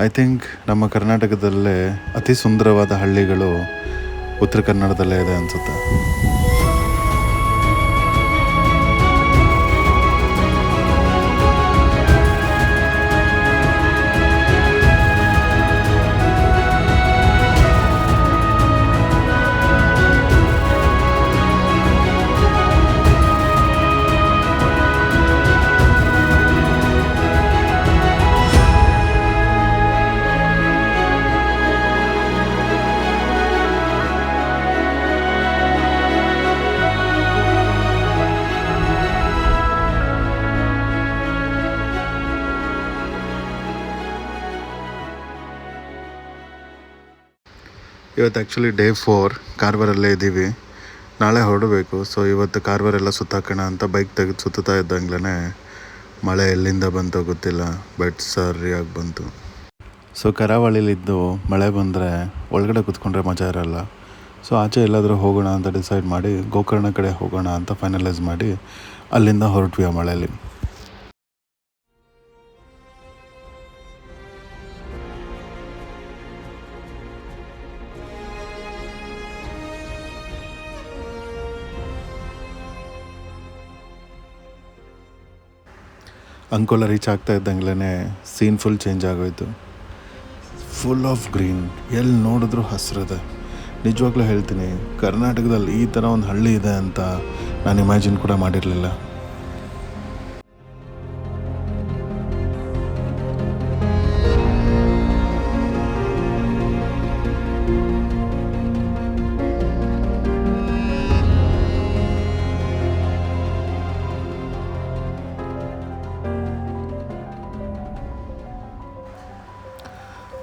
I think ನಮ್ಮ ಕರ್ನಾಟಕದಲ್ಲೇ ಅತಿ ಸುಂದರವಾದ ಹಳ್ಳಿಗಳು ಉತ್ತರ ಕನ್ನಡದಲ್ಲೇ ಇದೆ ಅನಿಸುತ್ತೆ. ಇವತ್ತು ಆ್ಯಕ್ಚುಲಿ ಡೇ ಫೋರ್ ಕಾರ್ವಾರಲ್ಲೇ ಇದ್ದೀವಿ. ನಾಳೆ ಹೊರಡಬೇಕು ಸೊ ಇವತ್ತು ಕಾರ್ವಾರೆಲ್ಲ ಸುತ್ತಾಕೋಣ ಅಂತ ಬೈಕ್ ತೆಗೆದು ಸುತ್ತಾ ಇದ್ದಂಗ್ಲೇ ಮಳೆ ಎಲ್ಲಿಂದ ಬಂತೋ ಗೊತ್ತಿಲ್ಲ ಬಟ್ ಸರಿಯಾಗಿ ಬಂತು. ಸೊ ಕರಾವಳಿಲಿದ್ದು ಮಳೆ ಬಂದರೆ ಒಳಗಡೆ ಕುತ್ಕೊಂಡ್ರೆ ಮಜಾ ಇರಲ್ಲ. ಸೊ ಆಚೆ ಎಲ್ಲಾದರೂ ಹೋಗೋಣ ಅಂತ ಡಿಸೈಡ್ ಮಾಡಿ, ಗೋಕರ್ಣ ಕಡೆ ಹೋಗೋಣ ಅಂತ ಫೈನಲೈಸ್ ಮಾಡಿ ಅಲ್ಲಿಂದ ಹೊರಟ್ವಿ ಆ ಮಳೆಯಲ್ಲಿ ಅಂಕೋಲ ರೀಚ್ ಆಗ್ತಾ ಇದ್ದಂಗ್ಲೇ ಸೀನ್ ಫುಲ್ ಚೇಂಜ್ ಆಗೋಯ್ತು. ಫುಲ್ ಆಫ್ ಗ್ರೀನ್ ಎಲ್ಲಿ ನೋಡಿದ್ರು ಹಸಿರಿದೆ. ನಿಜವಾಗ್ಲೂ ಹೇಳ್ತೀನಿ, ಕರ್ನಾಟಕದಲ್ಲಿ ಈ ಥರ ಒಂದು ಹಳ್ಳಿ ಇದೆ ಅಂತ ನಾನು ಇಮ್ಯಾಜಿನ್ ಕೂಡ ಮಾಡಿರಲಿಲ್ಲ.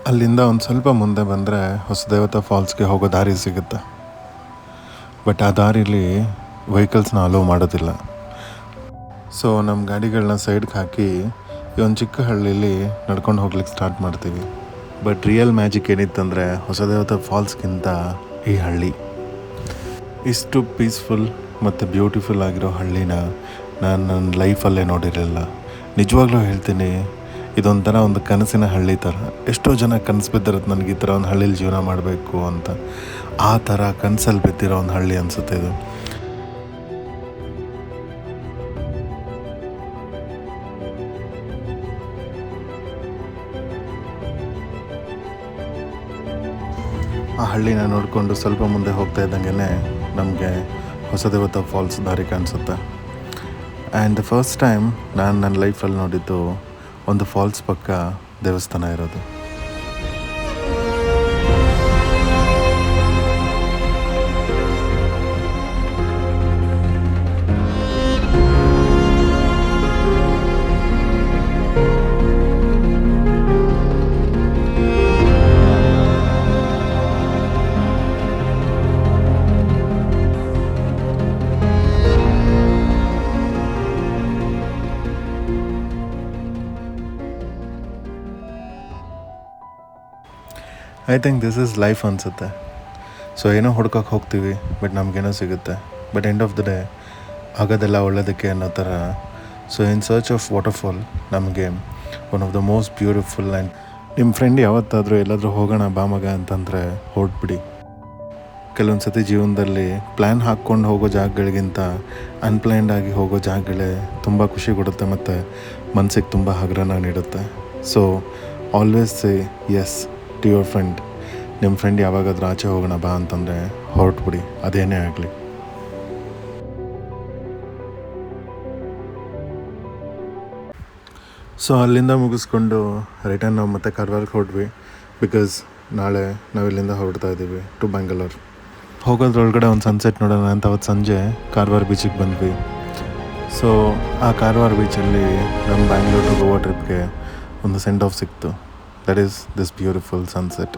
ಅಲ್ಲಿಂದ ಒಂದು ಸ್ವಲ್ಪ ಮುಂದೆ ಬಂದರೆ ಹೊಸದೇವತಾ ಫಾಲ್ಸ್ಗೆ ಹೋಗೋ ದಾರಿ ಸಿಗುತ್ತೆ. ಬಟ್ ಆ ದಾರಿಲಿ ವೆಹಿಕಲ್ಸ್ನ ಅಲೋ ಮಾಡೋದಿಲ್ಲ. ಸೊ ನಮ್ಮ ಗಾಡಿಗಳನ್ನ ಸೈಡ್ಗೆ ಹಾಕಿ ಈ ಒಂದು ಚಿಕ್ಕ ಹಳ್ಳಿಲಿ ನಡ್ಕೊಂಡು ಹೋಗ್ಲಿಕ್ಕೆ ಸ್ಟಾರ್ಟ್ ಮಾಡ್ತೀವಿ. ಬಟ್ ರಿಯಲ್ ಮ್ಯಾಜಿಕ್ ಏನಿತ್ತಂದರೆ ಹೊಸದೇವತಾ ಫಾಲ್ಸ್ಗಿಂತ ಈ ಹಳ್ಳಿ. ಇಷ್ಟು ಪೀಸ್ಫುಲ್ ಮತ್ತು ಬ್ಯೂಟಿಫುಲ್ ಆಗಿರೋ ಹಳ್ಳಿನ ನಾನು ನನ್ನ ಲೈಫಲ್ಲೇ ನೋಡಿರಲಿಲ್ಲ. ನಿಜವಾಗ್ಲೂ ಹೇಳ್ತೀನಿ ಇದೊಂಥರ ಒಂದು ಕನಸಿನ ಹಳ್ಳಿ ಥರ. ಎಷ್ಟೋ ಜನ ಕನಸು ಬಿದ್ದಿರುತ್ತೆ ನನಗೆ ಈ ಥರ ಒಂದು ಹಳ್ಳಿಲಿ ಜೀವನ ಮಾಡಬೇಕು ಅಂತ. ಆ ಥರ ಕನಸಲ್ಲಿ ಬಿದ್ದಿರೋ ಒಂದು ಹಳ್ಳಿ ಅನಿಸುತ್ತೆ ಇದು. ಆ ಹಳ್ಳಿನ ನೋಡಿಕೊಂಡು ಸ್ವಲ್ಪ ಮುಂದೆ ಹೋಗ್ತಾ ಇದ್ದಂಗೆ ನಮಗೆ ಹೊಸದೇವತ ಫಾಲ್ಸ್ ದಾರಿ ಕಾಣಿಸುತ್ತೆ. ಆ್ಯಂಡ್ ದ ಫಸ್ಟ್ ಟೈಮ್ ನಾನು ನನ್ನ ಲೈಫಲ್ಲಿ ನೋಡಿದ್ದು ಒಂದು ಫಾಲ್ಸ್ ಪಕ್ಕ ದೇವಸ್ಥಾನ ಇರೋದು. I think this is life ಅನಿಸುತ್ತೆ. ಸೊ ಏನೋ ಹುಡ್ಕೋಕೆ ಹೋಗ್ತೀವಿ ಬಟ್ ನಮಗೇನೋ ಸಿಗುತ್ತೆ. But end of the day ಆಗೋದೆಲ್ಲ ಒಳ್ಳೆಯದಕ್ಕೆ ಅನ್ನೋ ಥರ. So in search of waterfall ನಮಗೆ one of the most beautiful and ನಿಮ್ಮ ಫ್ರೆಂಡ್ ಯಾವತ್ತಾದರೂ ಎಲ್ಲಾದರೂ ಹೋಗೋಣ ಬಾಮಗ ಅಂತಂದರೆ ಹೊರಟ್ಬಿಡಿ ಕೆಲವೊಂದು ಸತಿ ಜೀವನದಲ್ಲಿ ಪ್ಲ್ಯಾನ್ ಹಾಕ್ಕೊಂಡು ಹೋಗೋ ಜಾಗಗಳಿಗಿಂತ ಅನ್ಪ್ಲ್ಯಾನ್ಡ್ ಆಗಿ ಹೋಗೋ ಜಾಗಗಳೇ ತುಂಬ ಖುಷಿ ಕೊಡುತ್ತೆ ಮತ್ತು ಮನಸ್ಸಿಗೆ ತುಂಬ ಹಗರನ ನೀಡುತ್ತೆ. So always say yes to your friend ನಿಮ್ಮ ಫ್ರೆಂಡ್ ಯಾವಾಗಾದ್ರೂ ಆಚೆ ಹೋಗೋಣ, ಬಾ ಅಂತಂದರೆ ಹೊರಟ್ಬಿಡಿ. ಅದೇನೇ ಆಗಲಿ. ಸೊ ಅಲ್ಲಿಂದ ಮುಗಿಸ್ಕೊಂಡು ರಿಟರ್ನ್ ನಾವು ಮತ್ತೆ ಕಾರ್ವಾರಕ್ಕೆ ಹೊರಟ್ವಿ. ಬಿಕಾಸ್ ನಾಳೆ ನಾವಿಲ್ಲಿಂದ ಹೊರಡ್ತಾ ಇದ್ದೀವಿ ಟು ಬ್ಯಾಂಗ್ಳೂರ್ ಹೋಗೋದ್ರೊಳಗಡೆ ಒಂದು ಸನ್ಸೆಟ್ ನೋಡೋಣ ಅಂತ ಅವತ್ತು ಸಂಜೆ ಕಾರ್ವಾರ್ ಬೀಚಿಗೆ ಬಂದ್ವಿ. ಸೊ ಆ ಕಾರ್ವಾರ್ ಬೀಚಲ್ಲಿ ನಮ್ಮ ಬ್ಯಾಂಗ್ಳೂರ್ ಟು ಗೋವಾ ಟ್ರಿಪ್ಗೆ ಒಂದು ಸೆಂಡ್ ಆಫ್ ಸಿಕ್ತು. That is this beautiful sunset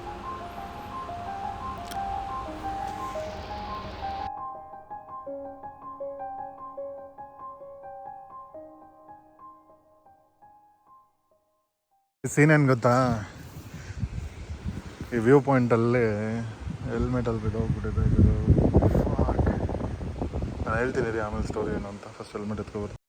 scene ಏನು ಗೊತ್ತಾ? ಈ ವ್ಯೂ ಪಾಯಿಂಟಲ್ಲಿ ಹೆಲ್ಮೆಟಲ್ಲಿ ಬಿದ್ದೋಗ್ಬಿಟ್ಟಿದೆ ಇದು. ನಾನು ಹೇಳ್ತೀನಿ ರೀ ಆಮೇಲೆ ಸ್ಟೋರಿ ಏನು ಅಂತ. First helmet ಎತ್ಕೊಬರ್ತೀನಿ.